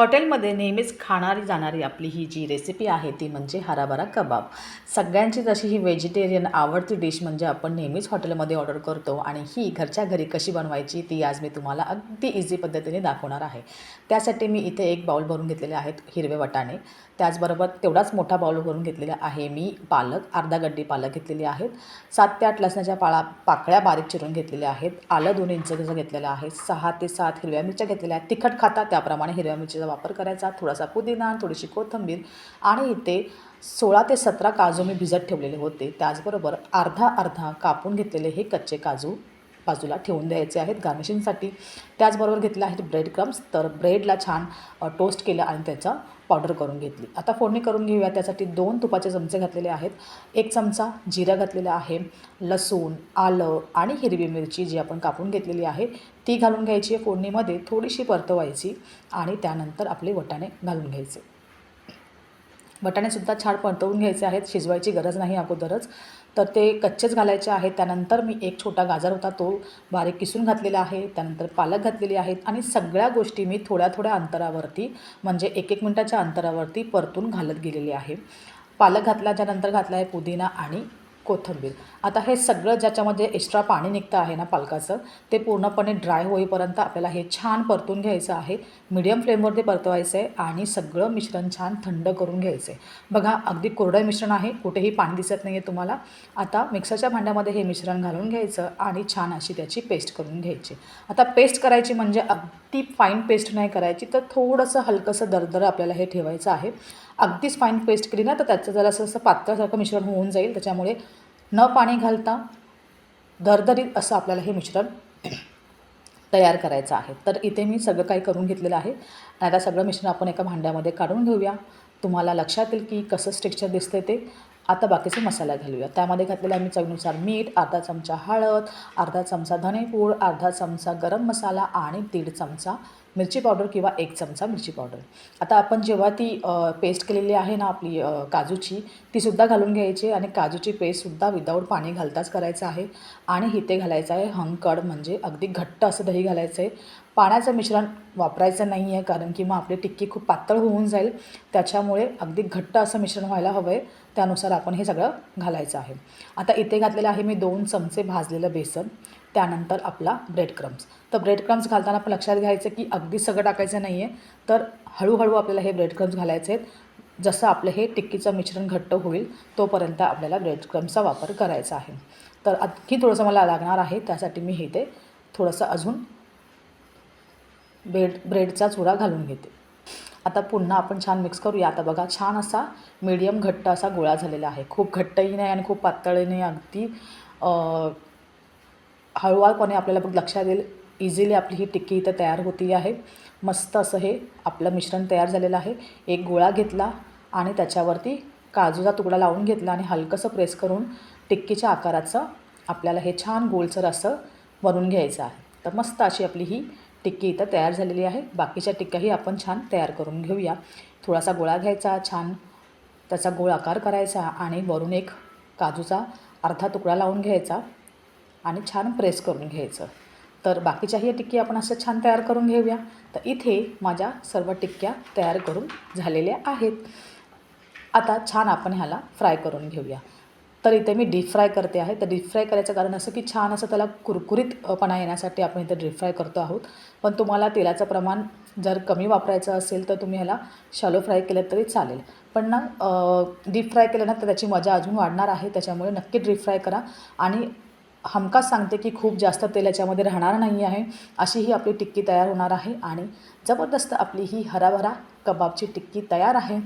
हॉटेलमध्ये नेहमीच खाणारी जाणारी आपली ही जी रेसिपी आहे ती म्हणजे हराभरा कबाब. सगळ्यांचीच अशी ही व्हेजिटेरियन आवडती डिश म्हणजे आपण नेहमीच हॉटेलमध्ये ऑर्डर करतो आणि ही घरच्या घरी कशी बनवायची ती आज मी तुम्हाला अगदी इझी पद्धतीने दाखवणार आहे. त्यासाठी मी इथे एक बाउल भरून घेतलेले आहेत हिरवे वाटाणे. त्याचबरोबर तेवढाच मोठा बाउल भरून घेतलेला आहे मी पालक अर्धा गड्डी पालक घेतलेली आहेत. सात ते आठ लसणाच्या पाळा पाकळ्या बारीक चिरून घेतलेल्या आहेत. आलं दोन इंच घेतलेलं आहे? सहा ते सात हिरव्या मिरच्या घेतलेल्या आहेत. तिखट खाता त्याप्रमाणे हिरव्या मिरचीचा वापर करायचा. थोडासा पुदिना थोडीशी कोथिंबीर आणि इथे सोळा ते सतरा काजू मी भिजत ठेवलेले होते. त्याचबरोबर अर्धा अर्धा कापून घेतलेले हे कच्चे काजू बाजूला ठेवून द्यायचे आहेत गार्निशिंगसाठी त्याचबरोबर घेतले आहेत ब्रेड क्रम्स तर ब्रेडला छान टोस्ट केलं आणि त्याचा पावडर करून घेतली. आता फोडणी करून घेऊया. त्यासाठी दोन तुपाचे चमचे घातलेले आहेत. एक चमचा जिरा घातलेला आहे लसूण आलं आणि हिरवी मिरची जी आपण कापून घेतलेली आहे ती घालून घ्यायची आहे फोडणीमध्ये. थोडीशी परतवायची आणि त्यानंतर आपले वटाणे घालून घ्यायचे. बटाणेसुद्धा छान परतवून घ्यायचे आहेत शिजवायची गरज नाही अगोदरच. तर ते कच्चेच घालायचे आहेत. त्यानंतर मी एक छोटा गाजर होता तो बारीक किसून घातलेला आहे. त्यानंतर पालक घातलेली आहेत आणि सगळ्या गोष्टी मी थोड्या थोड्या अंतरावरती म्हणजे एक एक मिनटाच्या अंतरावरती परतून घालत गेलेली आहे. पालक घातल्याच्यानंतर घातला आहे पुदिना आणि कोथिंबीर. आता हे सगळं ज्याच्यामध्ये एक्स्ट्रा पाणी निघतं आहे ना पालकाचं ते पूर्णपणे ड्राय होईपर्यंत आपल्याला हे छान परतून घ्यायचं आहे. मीडियम फ्लेमवरती परतवायचं आहे आणि सगळं मिश्रण छान थंड करून घ्यायचं आहे बघा अगदी कोरडं मिश्रण आहे कुठेही पाणी दिसत नाही आहे तुम्हाला. आता मिक्सरच्या भांड्यामध्ये हे मिश्रण घालून घ्यायचं आणि छान अशी त्याची पेस्ट करून घ्यायची. आता पेस्ट करायची म्हणजे अग ती फाईन पेस्ट नाही करायची तर थोडंसं हलकंसं दरदर आपल्याला हे ठेवायचं आहे. अगदीच फाईन पेस्ट केली ना तर त्याचं जरा असं पात्रासारखं मिश्रण होऊन जाईल त्याच्यामुळे न पाणी घालता दरदरीत असं आपल्याला हे मिश्रण तयार करायचं आहे. तर इथे मी सगळं काही करून घेतलेलं आहे. आता सगळं मिश्रण आपण एका भांड्यामध्ये काढून घेऊया. तुम्हाला लक्षात येईल की कसं स्ट्रक्चर दिसतं ते. आता बाकीचे मसाला घालूया. त्यामध्ये घातलेला आम्ही चवीनुसार मीठ अर्धा चमचा हळद अर्धा चमचा धनेपूड अर्धा चमचा गरम मसाला आणि दीड चमचा मिरची पावडर किंवा एक चमचा मिरची पावडर. आता आपण जेव्हा ती पेस्ट केलेली आहे ना आपली काजूची तीसुद्धा घालून घ्यायची आणि काजूची पेस्टसुद्धा विदाऊट पाणी घालताच करायचं आहे. आणि हिते घालायचं आहे हंकड म्हणजे अगदी घट्ट असं दही घालायचं आहे पाण्याचं मिश्रण वापरायचं नाही आहे कारण की मग आपली टिक्की खूप पातळ होऊन जाईल. त्याच्यामुळे अगदी घट्ट असं मिश्रण व्हायला हवं आहे त्यानुसार आपण हे सगळं घालायचं आहे. आता इथे घातलेलं आहे मी दोन चमचे भाजलेलं बेसन. त्यानंतर आपला ब्रेड क्रम्स तर ब्रेड क्रम्स घालताना आपण लक्षात घ्यायचं की अगदी सगळं टाकायचं नाही आहे तर हळूहळू आपल्याला हे ब्रेड क्रम्स घालायचे आहेत. जसं आपलं हे टिक्कीचं मिश्रण घट्ट होईल तोपर्यंत आपल्याला ब्रेड क्रम्सचा वापर करायचा आहे. तर आणखी थोडंसं मला लागणार आहे त्यासाठी मी हे ते थोडंसं अजून ब्रेड ब्रेडचा चुरा घालून घेते. आता पुन्हा आपण छान मिक्स करूया. आता बघा छान असा मीडियम घट्ट असा गोळा झालेला आहे. खूप घट्टही नाही आणि खूप पातळही नाही. अगदी हळूवारपणे आपल्याला बघ लक्षात येईल. इझिली आपली ही टिक्की इथं तयार होती आहे. मस्त असं हे आपलं मिश्रण तयार झालेलं आहे. एक गोळा घेतला आणि त्याच्यावरती काजूचा तुकडा लावून घेतला आणि हलकंसं प्रेस करून टिक्कीच्या आकाराचं आपल्याला हे छान गोलसर असं बनवून घ्यायचं आहे. तर मस्त अशी आपली ही टिक्की इथं तयार झालेली आहे. बाकीच्या टिक्क्याही आपण छान तयार करून घेऊया. थोडासा गोळा घ्यायचा छान त्याचा गोळ आकार करायचा आणि वरून एक काजूचा अर्धा तुकडा लावून घ्यायचा. आणि छान प्रेस करून घ्यायचं. तर बाकीच्याही टिक्की आपण असं छान तयार करून घेऊया. तर इथे माझ्या सर्व टिक्क्या तयार करून झालेल्या आहेत. आता छान आपण ह्याला फ्राय करून घेऊया. तर इथे मी डीप फ्राय करते आहे. तर डीप फ्राय करायचं कारण असं की छान असं त्याला कुरकुरीतपणा येण्यासाठी आपण इथे डीप फ्राय करतो आहोत. पण तुम्हाला तेलाचं प्रमाण जर कमी वापरायचं असेल तर तुम्ही ह्याला शॅलो फ्राय केलं तरी चालेल. पण ना डीप फ्राय केलं ना तर त्याची मजा अजून वाढणार आहे. त्याच्यामुळे नक्की डीप फ्राय करा. आणि हमखास सांगते की खूप जास्त तेल याच्यामध्ये राहणार नाही आहे. अशी ही आपली टिक्की तयार होणार आहे आणि जबरदस्त आपली ही हराभरा कबाबची टिक्की तयार आहे.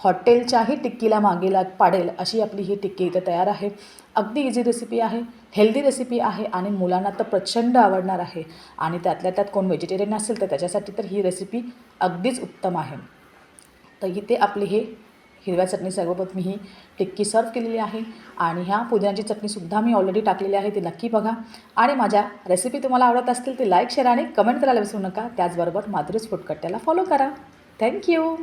हॉटेलच्याही टिक्कीला मागे लाग पाडेल अशी आपली ही टिक्की इथे तयार आहे. अगदी इझी रेसिपी आहे हेल्दी रेसिपी आहे आणि मुलांना तर प्रचंड आवडणार आहे. आणि त्यातल्या त्यात कोण व्हेजिटेरियन असेल तर त्याच्यासाठी तर ही रेसिपी अगदीच उत्तम आहे. तर इथे आपली हे हिरव्या चटणीसोबत मी ही टिक्की सर्व केलेली आहे. आणि ह्या पुदिन्याची चटणीसुद्धा मी ऑलरेडी टाकलेली आहे ती नक्की बघा. आणि माझ्या रेसिपी तुम्हाला आवडत असतील ती लाईक शेअर आणि कमेंट करायला विसरू नका. त्याचबरोबर माधुरीच फुटकट्ट्याला फॉलो करा. थँक्यू